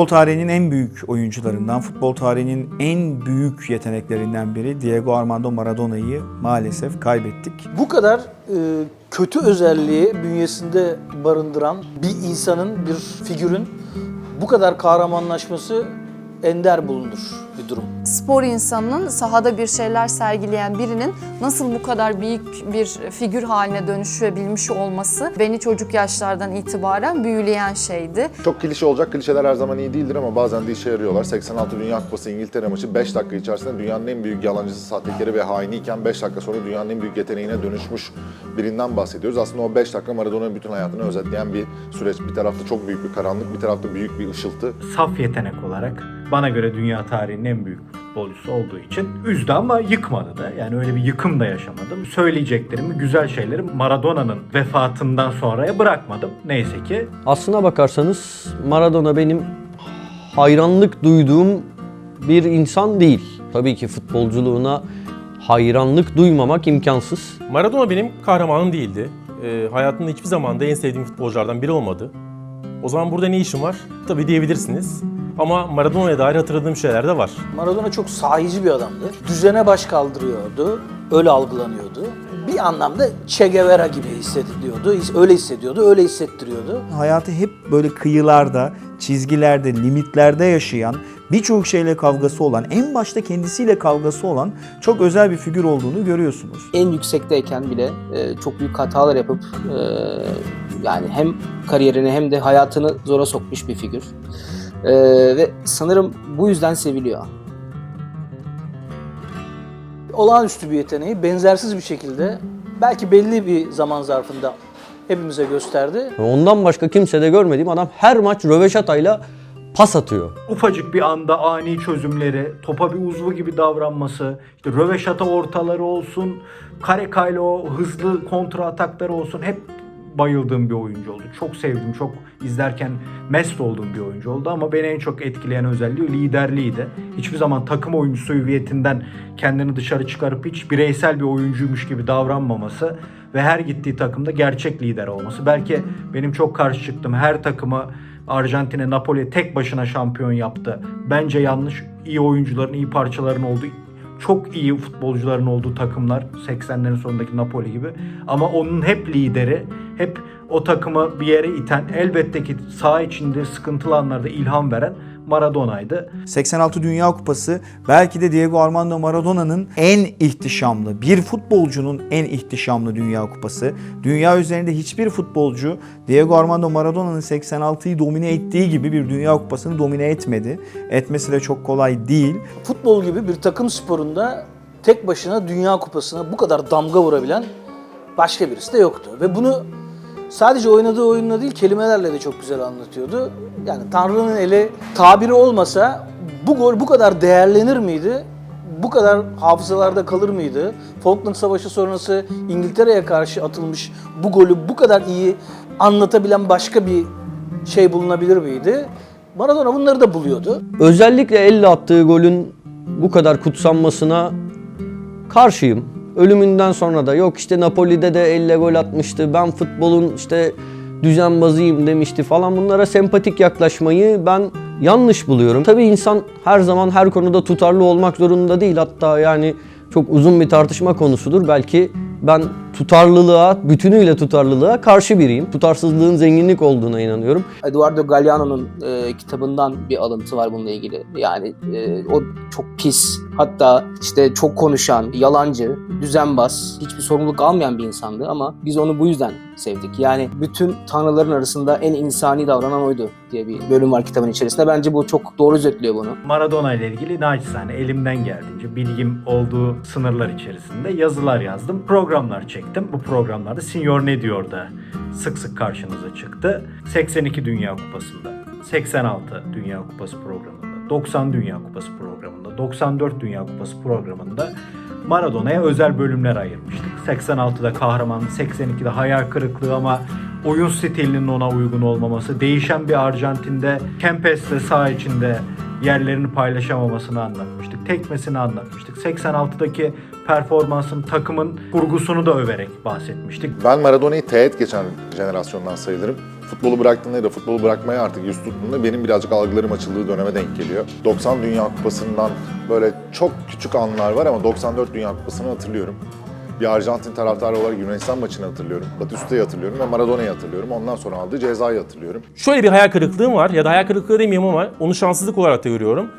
Futbol tarihinin en büyük oyuncularından, futbol tarihinin en büyük yeteneklerinden biri Diego Armando Maradona'yı maalesef kaybettik. Bu kadar e, kötü özelliği bünyesinde barındıran bir insanın, bir figürün bu kadar kahramanlaşması ender bulunur bir durum. spor insanının sahada bir şeyler sergileyen birinin nasıl bu kadar büyük bir figür haline dönüşebilmiş olması beni çocuk yaşlardan itibaren büyüleyen şeydi. Çok klişe olacak. Klişeler her zaman iyi değildir ama bazen de işe yarıyorlar. 86 Dünya Kupası İngiltere maçı 5 dakika içerisinde dünyanın en büyük yalancısı, sahtekarı ve hainiyken 5 dakika sonra dünyanın en büyük yeteneğine dönüşmüş birinden bahsediyoruz. Aslında o 5 dakika Maradona'nın bütün hayatını özetleyen bir süreç. Bir tarafta çok büyük bir karanlık, bir tarafta büyük bir ışıltı. saf yetenek olarak bana göre dünya tarihinin en büyük futbolcusu olduğu için üzdü ama yıkmadı da. Yani öyle bir yıkım da yaşamadım. Söyleyeceklerimi, güzel şeyleri Maradona'nın vefatından sonraya bırakmadım. Neyse ki Aslına bakarsanız Maradona benim hayranlık duyduğum bir insan değil. Tabii ki futbolculuğuna hayranlık duymamak imkansız. Maradona benim kahramanım değildi. Ee, hayatımda hiçbir zaman da en sevdiğim futbolculardan biri olmadı. O zaman burada ne işim var? Tabii diyebilirsiniz. Ama Maradona'ya dair hatırladığım şeyler de var. Maradona çok sahici bir adamdı. Düzene baş kaldırıyordu. Öyle algılanıyordu. Bir anlamda Che Guevara gibi hissediliyordu. Öyle hissediyordu, öyle hissettiriyordu. Hayatı hep böyle kıyılarda, çizgilerde, limitlerde yaşayan, birçok şeyle kavgası olan, en başta kendisiyle kavgası olan çok özel bir figür olduğunu görüyorsunuz. en yüksekteyken bile e, çok büyük hatalar yapıp e, yani hem kariyerini hem de hayatını zora sokmuş bir figür. E, ve sanırım bu yüzden seviliyor. Olağanüstü bir yeteneği benzersiz bir şekilde belki belli bir zaman zarfında hepimize gösterdi. Ondan başka kimse de görmediğim adam her maç röveşatayla pas atıyor. ufacık bir anda ani çözümleri, topa bir uzvu gibi davranması, işte röveşata ortaları olsun, kare kayla o hızlı kontra atakları olsun hep bayıldığım bir oyuncu oldu. Çok sevdim, çok izlerken mest olduğum bir oyuncu oldu ama beni en çok etkileyen özelliği liderliğiydi. Hiçbir zaman takım oyuncusu hüviyetinden kendini dışarı çıkarıp hiç bireysel bir oyuncuymuş gibi davranmaması ve her gittiği takımda gerçek lider olması. Belki benim çok karşı çıktım. Her takımı Arjantin'e Napoli tek başına şampiyon yaptı. Bence yanlış. İyi oyuncuların, iyi parçaların olduğu, çok iyi futbolcuların olduğu takımlar 80'lerin sonundaki Napoli gibi. Ama onun hep lideri, hep o takımı bir yere iten, elbette ki saha içinde sıkıntılı anlarda ilham veren Maradona'ydı. 86 Dünya Kupası belki de Diego Armando Maradona'nın en ihtişamlı, bir futbolcunun en ihtişamlı Dünya Kupası. Dünya üzerinde hiçbir futbolcu Diego Armando Maradona'nın 86'yı domine ettiği gibi bir Dünya Kupası'nı domine etmedi. Etmesi de çok kolay değil. Futbol gibi bir takım sporunda tek başına Dünya Kupası'na bu kadar damga vurabilen başka birisi de yoktu. Ve bunu sadece oynadığı oyunla değil kelimelerle de çok güzel anlatıyordu. Yani Tanrı'nın eli tabiri olmasa bu gol bu kadar değerlenir miydi? Bu kadar hafızalarda kalır mıydı? Falkland Savaşı sonrası İngiltere'ye karşı atılmış bu golü bu kadar iyi anlatabilen başka bir şey bulunabilir miydi? Maradona bunları da buluyordu. Özellikle elle attığı golün bu kadar kutsanmasına karşıyım. Ölümünden sonra da yok işte Napoli'de de elle gol atmıştı. Ben futbolun işte düzenbazıyım demişti falan. Bunlara sempatik yaklaşmayı ben yanlış buluyorum. Tabii insan her zaman her konuda tutarlı olmak zorunda değil. Hatta yani çok uzun bir tartışma konusudur. Belki ben tutarlılığa, bütünüyle tutarlılığa karşı biriyim. Tutarsızlığın zenginlik olduğuna inanıyorum. Eduardo Galeano'nun e, kitabından bir alıntı var bununla ilgili. Yani e, o çok pis, hatta işte çok konuşan, yalancı, düzenbaz, hiçbir sorumluluk almayan bir insandı ama biz onu bu yüzden sevdik. Yani bütün tanrıların arasında en insani davranan oydu diye bir bölüm var kitabın içerisinde. Bence bu çok doğru özetliyor bunu. Maradona ile ilgili naçizane elimden geldiğince bilgim olduğu sınırlar içerisinde yazılar yazdım. Programlar çektim. Bu programlarda Senior ne diyor da sık sık karşınıza çıktı. 82 Dünya Kupası'nda 86 Dünya Kupası programında, 90 Dünya Kupası programında, 94 Dünya Kupası programında Maradona'ya özel bölümler ayırmıştık. 86'da kahraman, 82'de hayal kırıklığı ama oyun stilinin ona uygun olmaması, değişen bir Arjantin'de Kempes'le sağ içinde yerlerini paylaşamamasını anlatmıştık. Tekmesini anlatmıştık. 86'daki performansın takımın kurgusunu da överek bahsetmiştik. Ben Maradona'yı teğet geçen jenerasyondan sayılırım. Futbolu bıraktığında ya da futbolu bırakmaya artık yüz tuttuğunda benim birazcık algılarım açıldığı döneme denk geliyor. 90 Dünya Kupası'ndan böyle çok küçük anlar var ama 94 Dünya Kupası'nı hatırlıyorum. Bir Arjantin taraftarı olarak Yunanistan maçını hatırlıyorum. Batista'yı hatırlıyorum ve Maradona'yı hatırlıyorum. Ondan sonra aldığı cezayı hatırlıyorum. Şöyle bir hayal kırıklığım var ya da hayal kırıklığı demeyeyim ama onu şanssızlık olarak da görüyorum.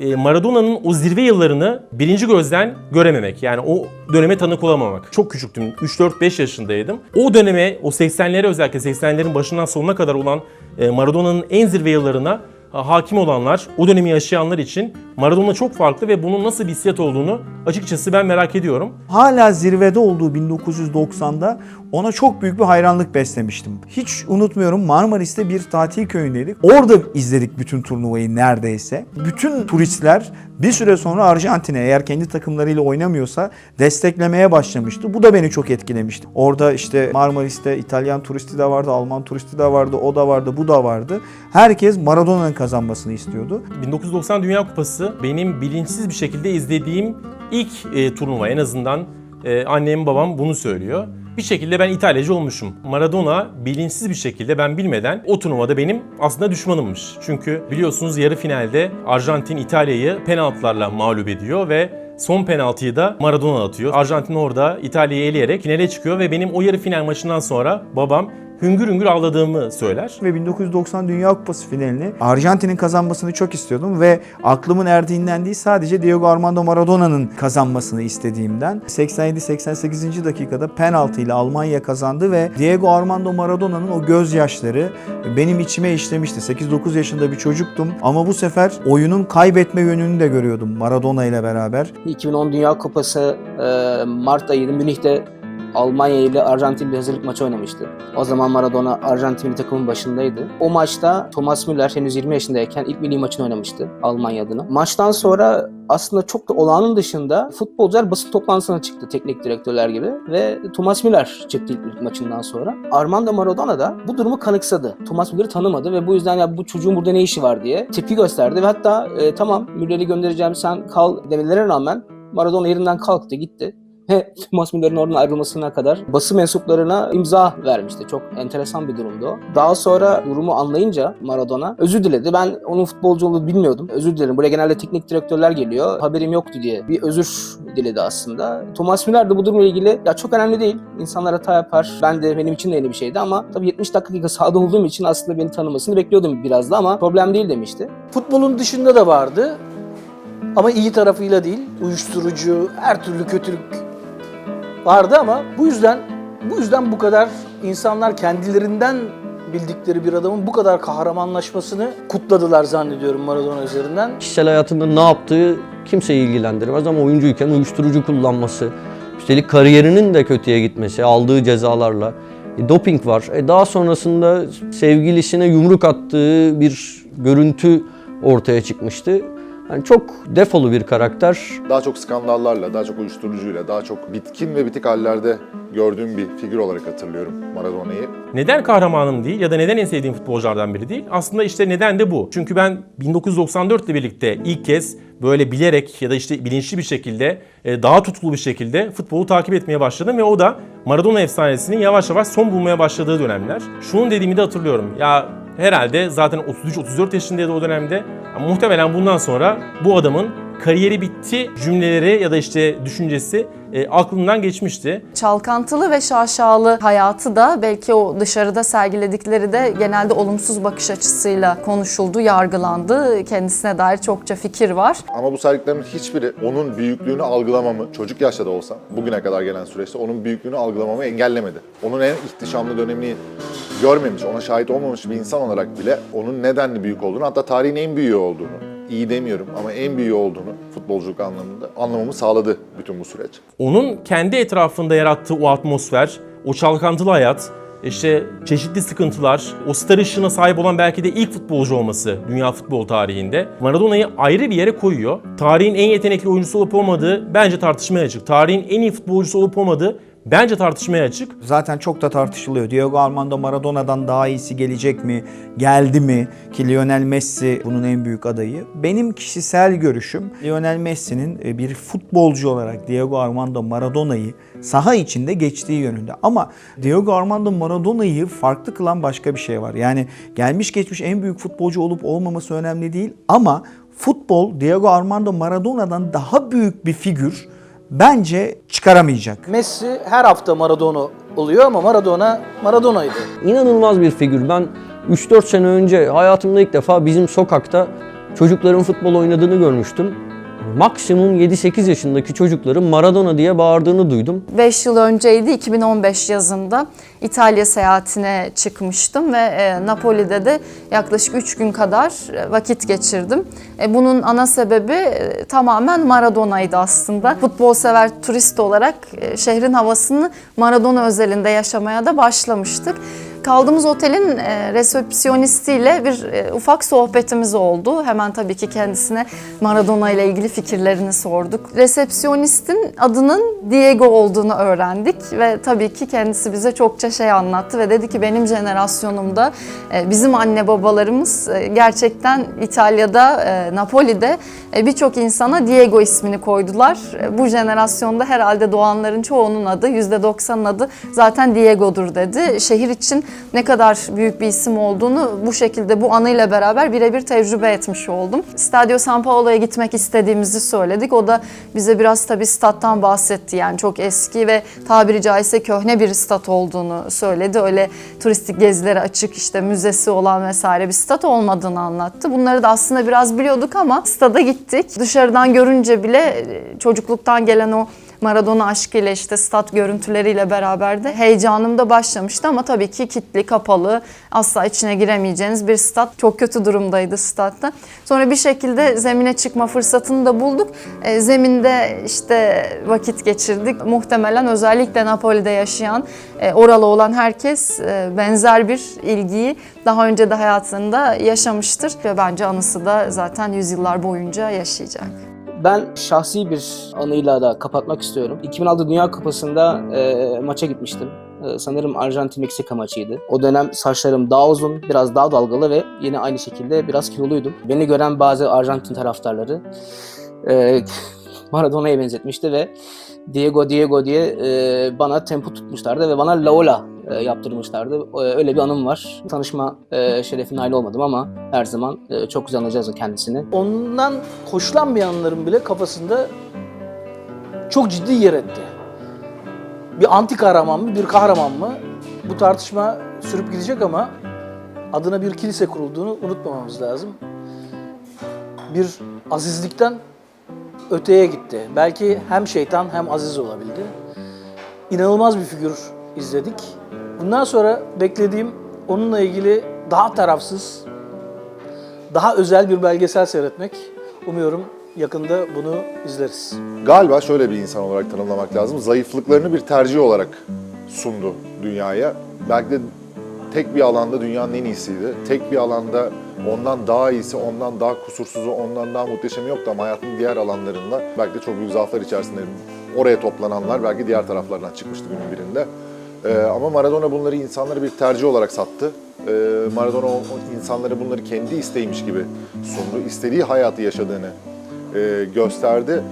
E, Maradona'nın o zirve yıllarını birinci gözden görememek. Yani o döneme tanık olamamak. Çok küçüktüm. 3-4-5 yaşındaydım. O döneme, o 80'lere özellikle 80'lerin başından sonuna kadar olan e, Maradona'nın en zirve yıllarına hakim olanlar, o dönemi yaşayanlar için Maradona çok farklı ve bunun nasıl bir hissiyat olduğunu açıkçası ben merak ediyorum. hala zirvede olduğu 1990'da ona çok büyük bir hayranlık beslemiştim. Hiç unutmuyorum Marmaris'te bir tatil köyündeydik. Orada izledik bütün turnuvayı neredeyse. Bütün turistler bir süre sonra Arjantin'e eğer kendi takımlarıyla oynamıyorsa desteklemeye başlamıştı. Bu da beni çok etkilemişti. Orada işte Marmaris'te İtalyan turisti de vardı, Alman turisti de vardı, o da vardı, bu da vardı. Herkes Maradona'nın kazanmasını istiyordu. 1990 Dünya Kupası benim bilinçsiz bir şekilde izlediğim ilk e, turnuva en azından e, annem babam bunu söylüyor. Bir şekilde ben İtalyacı olmuşum. Maradona bilinçsiz bir şekilde ben bilmeden o turnuvada benim aslında düşmanımmış. Çünkü biliyorsunuz yarı finalde Arjantin İtalya'yı penaltılarla mağlup ediyor ve son penaltıyı da Maradona atıyor. Arjantin orada İtalya'yı eleyerek finale çıkıyor ve benim o yarı final maçından sonra babam hüngür hüngür ağladığımı söyler. ve 1990 Dünya Kupası finalini Arjantin'in kazanmasını çok istiyordum ve aklımın erdiğinden değil sadece Diego Armando Maradona'nın kazanmasını istediğimden 87-88. dakikada penaltı ile Almanya kazandı ve Diego Armando Maradona'nın o gözyaşları benim içime işlemişti. 8-9 yaşında bir çocuktum ama bu sefer oyunun kaybetme yönünü de görüyordum Maradona ile beraber. 2010 Dünya Kupası e, Mart ayıydı. Münih'te Almanya ile Arjantin bir hazırlık maçı oynamıştı. O zaman Maradona Arjantin takımın başındaydı. O maçta Thomas Müller henüz 20 yaşındayken ilk milli maçını oynamıştı Almanya adına. Maçtan sonra aslında çok da olağanın dışında futbolcular basın toplantısına çıktı teknik direktörler gibi ve Thomas Müller çıktı ilk, maçından sonra. Armando Maradona da bu durumu kanıksadı. Thomas Müller'i tanımadı ve bu yüzden ya bu çocuğun burada ne işi var diye tepki gösterdi ve hatta e, tamam Müller'i göndereceğim sen kal demelerine rağmen Maradona yerinden kalktı gitti ve Thomas Müller'in oradan ayrılmasına kadar basın mensuplarına imza vermişti. Çok enteresan bir durumdu. Daha sonra durumu anlayınca Maradona özür diledi. Ben onun futbolcu olduğunu bilmiyordum. Özür dilerim. Buraya genelde teknik direktörler geliyor. Haberim yoktu diye bir özür diledi aslında. Thomas Müller de bu durumla ilgili ya çok önemli değil. İnsanlar hata yapar. Ben de benim için de yeni bir şeydi ama tabii 70 dakika sahada olduğum için aslında beni tanımasını bekliyordum biraz da ama problem değil demişti. Futbolun dışında da vardı. Ama iyi tarafıyla değil. Uyuşturucu, her türlü kötülük vardı ama bu yüzden bu yüzden bu kadar insanlar kendilerinden bildikleri bir adamın bu kadar kahramanlaşmasını kutladılar zannediyorum Maradona üzerinden. Kişisel hayatında ne yaptığı kimseyi ilgilendirmez ama oyuncuyken uyuşturucu kullanması, üstelik kariyerinin de kötüye gitmesi, aldığı cezalarla. E, doping var. E, daha sonrasında sevgilisine yumruk attığı bir görüntü ortaya çıkmıştı. Yani çok defolu bir karakter. Daha çok skandallarla, daha çok uyuşturucuyla, daha çok bitkin ve bitik hallerde gördüğüm bir figür olarak hatırlıyorum Maradona'yı. Neden kahramanım değil ya da neden en sevdiğim futbolculardan biri değil? Aslında işte neden de bu. Çünkü ben 1994 ile birlikte ilk kez böyle bilerek ya da işte bilinçli bir şekilde e, daha tutkulu bir şekilde futbolu takip etmeye başladım ve o da Maradona efsanesinin yavaş yavaş son bulmaya başladığı dönemler. Şunun dediğimi de hatırlıyorum. Ya herhalde zaten 33-34 yaşındaydı o dönemde. Ama muhtemelen bundan sonra bu adamın kariyeri bitti cümleleri ya da işte düşüncesi e, aklımdan geçmişti. Çalkantılı ve şaşalı hayatı da belki o dışarıda sergiledikleri de genelde olumsuz bakış açısıyla konuşuldu, yargılandı. Kendisine dair çokça fikir var. Ama bu sergilerin hiçbiri onun büyüklüğünü algılamamı, çocuk yaşta da olsa, bugüne kadar gelen süreçte onun büyüklüğünü algılamamı engellemedi. Onun en ihtişamlı dönemini görmemiş, ona şahit olmamış bir insan olarak bile onun nedenli büyük olduğunu, hatta tarihin en büyüğü olduğunu, iyi demiyorum ama en büyüğü olduğunu futbolculuk anlamında anlamamı sağladı bütün bu süreç. Onun kendi etrafında yarattığı o atmosfer, o çalkantılı hayat, işte çeşitli sıkıntılar, o star ışığına sahip olan belki de ilk futbolcu olması dünya futbol tarihinde Maradona'yı ayrı bir yere koyuyor. Tarihin en yetenekli oyuncusu olup olmadığı bence tartışmaya açık. Tarihin en iyi futbolcusu olup olmadığı bence tartışmaya açık. Zaten çok da tartışılıyor. Diego Armando Maradona'dan daha iyisi gelecek mi? Geldi mi? Ki Lionel Messi bunun en büyük adayı. Benim kişisel görüşüm Lionel Messi'nin e, bir futbolcu olarak Diego Armando Maradona'yı saha içinde geçtiği yönünde. Ama Diego Armando Maradona'yı farklı kılan başka bir şey var. Yani gelmiş geçmiş en büyük futbolcu olup olmaması önemli değil ama futbol Diego Armando Maradona'dan daha büyük bir figür bence çıkaramayacak. Messi her hafta Maradona oluyor ama Maradona Maradona'ydı. İnanılmaz bir figür. Ben 3-4 sene önce hayatımda ilk defa bizim sokakta çocukların futbol oynadığını görmüştüm. Maksimum 7-8 yaşındaki çocukların Maradona diye bağırdığını duydum. 5 yıl önceydi 2015 yazında İtalya seyahatine çıkmıştım ve e, Napoli'de de yaklaşık 3 gün kadar e, vakit geçirdim. E, bunun ana sebebi e, tamamen Maradona'ydı aslında. Futbol sever turist olarak şehrin havasını Maradona özelinde yaşamaya da başlamıştık. Kaldığımız otelin e, resepsiyonistiyle bir e, ufak sohbetimiz oldu. Hemen tabii ki kendisine Maradona ile ilgili fikirlerini sorduk. Resepsiyonistin adının Diego olduğunu öğrendik ve tabii ki kendisi bize çokça şey anlattı ve dedi ki benim jenerasyonumda e, bizim anne babalarımız e, gerçekten İtalya'da, e, Napoli'de e, birçok insana Diego ismini koydular. E, Bu jenerasyonda herhalde doğanların çoğunun adı, %90'ın adı zaten Diego'dur dedi. Şehir için ne kadar büyük bir isim olduğunu bu şekilde bu anıyla beraber birebir tecrübe etmiş oldum. Stadio San Paolo'ya gitmek istediğimizi söyledik. O da bize biraz tabii stat'tan bahsetti. Yani çok eski ve tabiri caizse köhne bir stat olduğunu söyledi. Öyle turistik gezilere açık işte müzesi olan vesaire bir stat olmadığını anlattı. Bunları da aslında biraz biliyorduk ama stada gittik. Dışarıdan görünce bile e, çocukluktan gelen o Maradona aşkıyla işte stat görüntüleriyle beraber de heyecanım da başlamıştı ama tabii ki kilitli, kapalı, asla içine giremeyeceğiniz bir stat. Çok kötü durumdaydı statta. Sonra bir şekilde zemine çıkma fırsatını da bulduk. E, zeminde işte vakit geçirdik. Muhtemelen özellikle Napoli'de yaşayan, e, oralı olan herkes e, benzer bir ilgiyi daha önce de hayatında yaşamıştır ve bence anısı da zaten yüzyıllar boyunca yaşayacak. Ben şahsi bir anıyla da kapatmak istiyorum. 2006 Dünya Kupası'nda e, maça gitmiştim. E, sanırım Arjantin-Meksika maçıydı. O dönem saçlarım daha uzun, biraz daha dalgalı ve yine aynı şekilde biraz kiloluydum. Beni gören bazı Arjantin taraftarları e, Maradona'ya benzetmişti ve Diego Diego diye e, bana tempo tutmuşlardı ve bana Laola e, yaptırmışlardı. E, öyle bir anım var. Tanışma e, şerefine nail olmadım ama her zaman e, çok güzel anlayacağız kendisini. Ondan hoşlanmayanların bile kafasında çok ciddi yer etti. Bir anti kahraman mı, bir kahraman mı? Bu tartışma sürüp gidecek ama adına bir kilise kurulduğunu unutmamamız lazım. Bir azizlikten öteye gitti. Belki hem şeytan hem aziz olabildi. İnanılmaz bir figür izledik. Bundan sonra beklediğim onunla ilgili daha tarafsız, daha özel bir belgesel seyretmek. Umuyorum yakında bunu izleriz. Galiba şöyle bir insan olarak tanımlamak lazım. Zayıflıklarını bir tercih olarak sundu dünyaya. Belki de tek bir alanda dünyanın en iyisiydi. Tek bir alanda ondan daha iyisi, ondan daha kusursuzu, ondan daha muhteşemi yoktu ama hayatın diğer alanlarında belki de çok büyük zaaflar içerisinde oraya toplananlar belki diğer taraflardan çıkmıştı günün birinde. Ee, ama Maradona bunları insanlara bir tercih olarak sattı. Ee, Maradona insanlara bunları kendi isteğiymiş gibi sundu. İstediği hayatı yaşadığını e, gösterdi.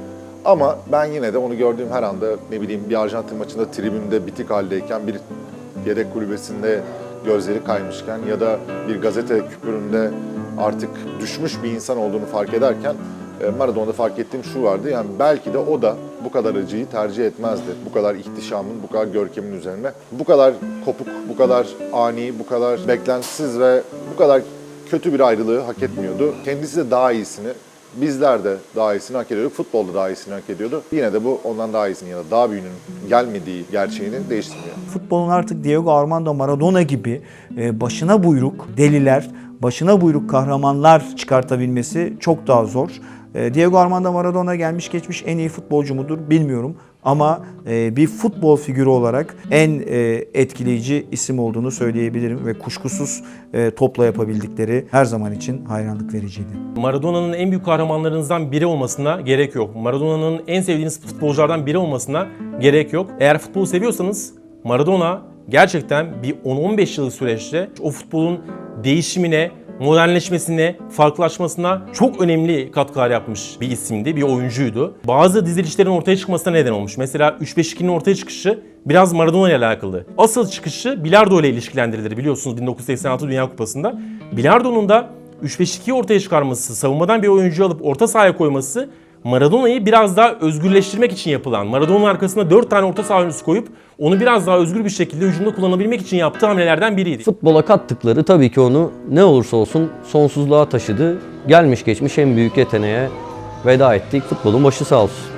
Ama ben yine de onu gördüğüm her anda ne bileyim bir Arjantin maçında tribünde bitik haldeyken bir yedek kulübesinde gözleri kaymışken ya da bir gazete küpüründe artık düşmüş bir insan olduğunu fark ederken e, Maradona'da fark ettiğim şu vardı. Yani belki de o da bu kadar acıyı tercih etmezdi. Bu kadar ihtişamın, bu kadar görkemin üzerine. Bu kadar kopuk, bu kadar ani, bu kadar beklentisiz ve bu kadar kötü bir ayrılığı hak etmiyordu. Kendisi de daha iyisini, bizler de daha iyisini hak ediyorduk. Futbol da daha iyisini hak ediyordu. Yine de bu ondan daha iyisini ya da daha büyüğünün gelmediği gerçeğini değiştirmiyor. Futbolun artık Diego Armando Maradona gibi e, başına buyruk deliler, başına buyruk kahramanlar çıkartabilmesi çok daha zor. E, Diego Armando Maradona gelmiş geçmiş en iyi futbolcu mudur bilmiyorum. ama e, bir futbol figürü olarak en e, etkileyici isim olduğunu söyleyebilirim ve kuşkusuz e, topla yapabildikleri her zaman için hayranlık vericiydi. Maradona'nın en büyük kahramanlarınızdan biri olmasına gerek yok. Maradona'nın en sevdiğiniz futbolculardan biri olmasına gerek yok. Eğer futbolu seviyorsanız Maradona gerçekten bir 10-15 yıllık süreçte o futbolun değişimine, modernleşmesine, farklılaşmasına çok önemli katkılar yapmış bir isimdi, bir oyuncuydu. Bazı dizilişlerin ortaya çıkmasına neden olmuş. Mesela 3-5-2'nin ortaya çıkışı biraz Maradona ile alakalı. Asıl çıkışı Bilardo ile ilişkilendirilir biliyorsunuz 1986 Dünya Kupası'nda. Bilardo'nun da 3-5-2'yi ortaya çıkarması, savunmadan bir oyuncu alıp orta sahaya koyması Maradona'yı biraz daha özgürleştirmek için yapılan, Maradona'nın arkasına 4 tane orta saha oyuncusu koyup onu biraz daha özgür bir şekilde hücumda kullanabilmek için yaptığı hamlelerden biriydi. Futbola kattıkları tabii ki onu ne olursa olsun sonsuzluğa taşıdı. Gelmiş geçmiş en büyük yeteneğe veda ettik. Futbolun başı sağ olsun.